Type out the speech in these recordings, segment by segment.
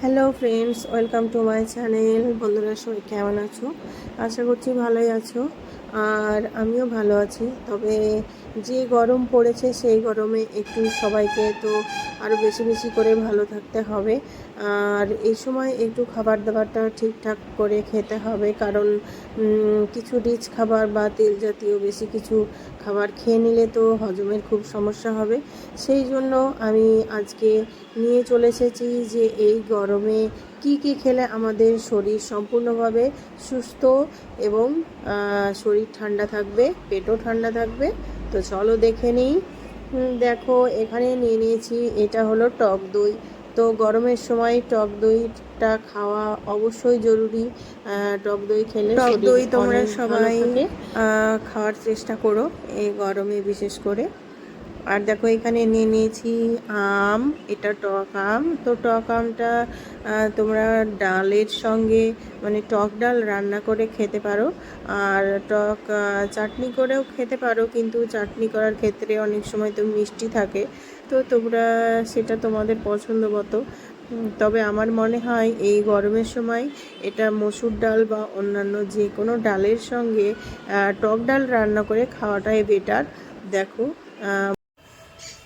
Hello friends welcome to my channel বন্ধুরা সবাই কেমন আছো? আশা করছি ভালোই আছো। আর আমিও ভালো আছি। তবে যে গরম পড়েছে, সেই গরমে একটু সবাইকে তো আরও বেশি বেশি করে ভালো থাকতে হবে। আর এই সময় একটু খাবার দাবারটা ঠিকঠাক করে খেতে হবে। কারণ কিছু রিচ খাবার বা তেল জাতীয় বেশি কিছু খাবার খেয়ে নিলে তো হজমের খুব সমস্যা হবে। সেই জন্য আমি আজকে নিয়ে চলে এসেছি যে এই গরমে কি কি খেলে আমাদের শরীর সম্পূর্ণভাবে সুস্থ এবং শরীর ঠান্ডা থাকবে পেটও ঠান্ডা থাকবে? তো চলো দেখে নিই। দেখো এখানে নিয়ে নিয়েছি এটা হলো টক দই। তো গরমের সময় টক দইটা খাওয়া অবশ্যই জরুরি। টক দই খেলে টক দই তোমরা সবাই খাওয়ার চেষ্টা করো এই গরমে বিশেষ করে। আর দেখো এখানে নিয়ে নিয়েছি আম, এটা টক আম। তো টক আমটা তোমরা ডালের সঙ্গে মানে টক ডাল রান্না করে খেতে পারো। আর টক চাটনি করেও খেতে পারো, কিন্তু চাটনি করার ক্ষেত্রে অনেক সময় তো মিষ্টি থাকে। তো তোমরা সেটা তোমাদের পছন্দ মতো। তবে আমার মনে হয় এই গরমের সময় এটা মসুর ডাল বা অন্যান্য যে কোনো ডালের সঙ্গে টক ডাল রান্না করে খাওয়াটাই বেটার দেখো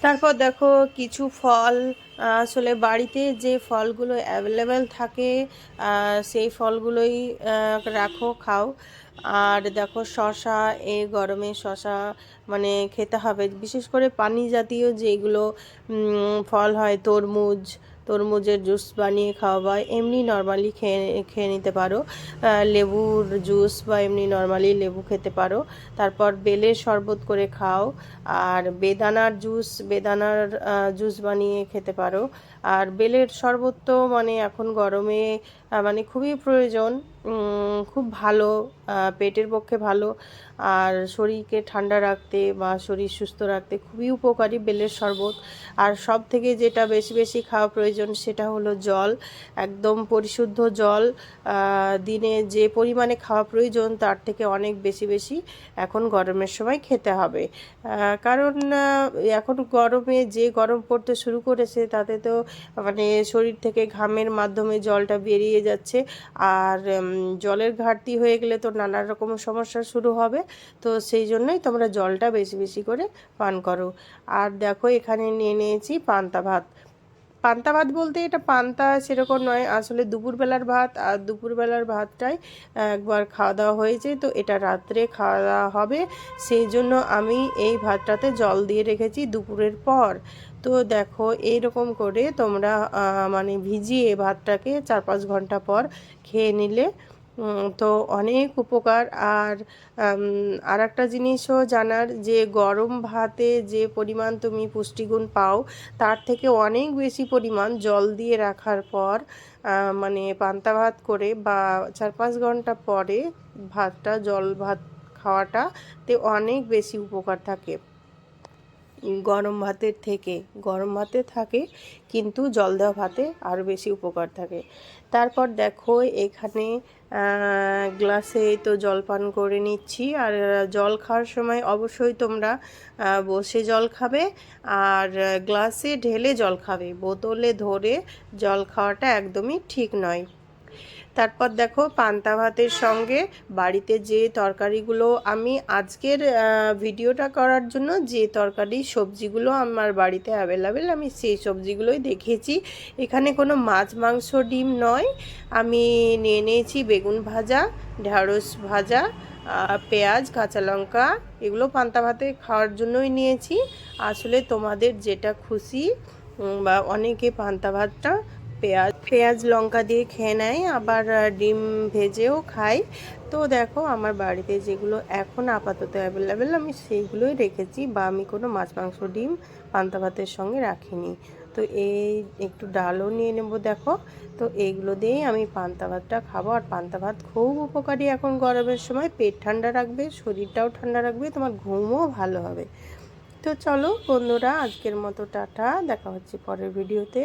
তারপর দেখো কিছু ফল, আসলে বাড়িতে যে ফলগুলো অ্যাভেলেবেল থাকে সেই ফলগুলোই রাখো, খাও। আর দেখো শশা এই গরমে শশা মানে খেতে হবে। বিশেষ করে পানি জাতীয় যেগুলো ফল হয়, তরমুজ তরমুজের জুস বানিয়ে খাওয়া বা এমনি নর্মালি খেয়ে খেয়ে নিতে পারো। লেবুর জুস বা এমনি নর্মালি লেবু খেতে পারো। তারপর বেলের শরবত করে খাও, আর বেদানার জুস বেদানার জুস বানিয়ে খেতে পারো। আর বেলের শরবত তো মানে এখন গরমে মানে খুবই প্রয়োজন খুব ভালো পেটের পক্ষে ভালো, আর শরীরকে ঠান্ডা রাখতে বা শরীর সুস্থ রাখতে খুবই উপকারী বেলের শরবত। আর সব থেকে যেটা বেশি বেশি খাওয়া প্রয়োজন সেটা হলো জল, একদম পরিশুদ্ধ জল। দিনে যে পরিমাণে খাওয়া প্রয়োজন তার থেকে অনেক বেশি বেশি এখন গরমের সময় খেতে হবে। কারণ এখন গরমে যে গরম পড়তে শুরু করেছে তাতে তো মানে শরীর থেকে ঘামের মাধ্যমে জলটা বেরিয়ে যাচ্ছে। আর জলের ঘাটতি হয়ে গেলে তো নানা রকম সমস্যা শুরু হবে। তো সেই জন্যই তোমরা জলটা বেশি বেশি করে পান করো। আর দেখো, এখানে নিয়ে নিয়েছি পান্তা ভাত। পান্তা ভাত বলতে এটা পান্তা সেরকম নয়। আসলে দুপুরবেলার ভাত আর দুপুরবেলার ভাতটাই একবার খাওয়া দাওয়া হয়েছে। তো এটা রাত্রে খাওয়া দাওয়া হবে। সেই জন্য আমি এই ভাতটাতে জল দিয়ে রেখেছি দুপুরের পর। তো দেখো, এইরকম করে তোমরা মানে ভিজিয়ে ভাতটাকে চার পাঁচ ঘণ্টা পর খেয়ে নিলে তো অনেক উপকার। আর আর একটা জিনিসও জানার, যে গরম ভাতে যে পরিমাণ তুমি পুষ্টিগুণ পাও, তার থেকে অনেক বেশি পরিমাণ জল দিয়ে রাখার পর মানে পান্তা ভাত করে বা চার পাঁচ ঘণ্টা পরে ভাতটা, জল ভাত খাওয়াটাতে অনেক বেশি উপকার থাকে। গরম ভাতের থেকে, গরম ভাতে থাকে কিন্তু জল দেওয়া ভাতে আরও বেশি উপকার থাকে। তারপর দেখো এখানে গ্লাসে তো জল পান করে নিচ্ছি আর জল খাওয়ার সময় অবশ্যই তোমরা বসে জল খাবে আর গ্লাসে ঢেলে জল খাবে। বোতলে ধরে জল খাওয়াটা একদমই ঠিক নয়। তারপর দেখো পান্তা ভাতের সঙ্গে বাড়িতে যে তরকারিগুলো আমি আজকের ভিডিওটা করার জন্য যে তরকারি সবজিগুলো আমার বাড়িতে অ্যাভেলেবেল আমি সেই সবজিগুলোই দেখেছি। এখানে কোনো মাছ, মাংস, ডিম নয়। আমি নিয়ে নিয়েছি বেগুন ভাজা ঢ্যাঁড়স ভাজা পেঁয়াজ, কাঁচা লঙ্কা, এগুলো পান্তা ভাতে খাওয়ার জন্যই নিয়েছি। আসলে তোমাদের যেটা খুশি বা অনেকে পান্তা ভাতটা পেঁয়াজ পেঁয়াজ লঙ্কা দিয়ে খেয়ে নেয়, আবার ডিম ভেজেও খাই তো দেখো, আমার বাড়িতে যেগুলো এখন আপাতত অ্যাভেলেবেল আমি সেইগুলোই রেখেছি বা আমি কোনো মাছ, মাংস, ডিম, পান্তা ভাতের সঙ্গে রাখিনি। তো এই একটু ডালও নিয়ে নেব, দেখো। তো এইগুলো দিয়েই আমি পান্তা ভাতটা খাব। আর পান্তা ভাত খুব উপকারী এখন গরমের সময়। পেট ঠান্ডা রাখবে, শরীরটাও ঠান্ডা রাখবে, তোমার ঘুমও ভালো হবে। তো চলো বন্ধুরা, আজকের মতো টাটা। দেখা হচ্ছে পরের ভিডিওতে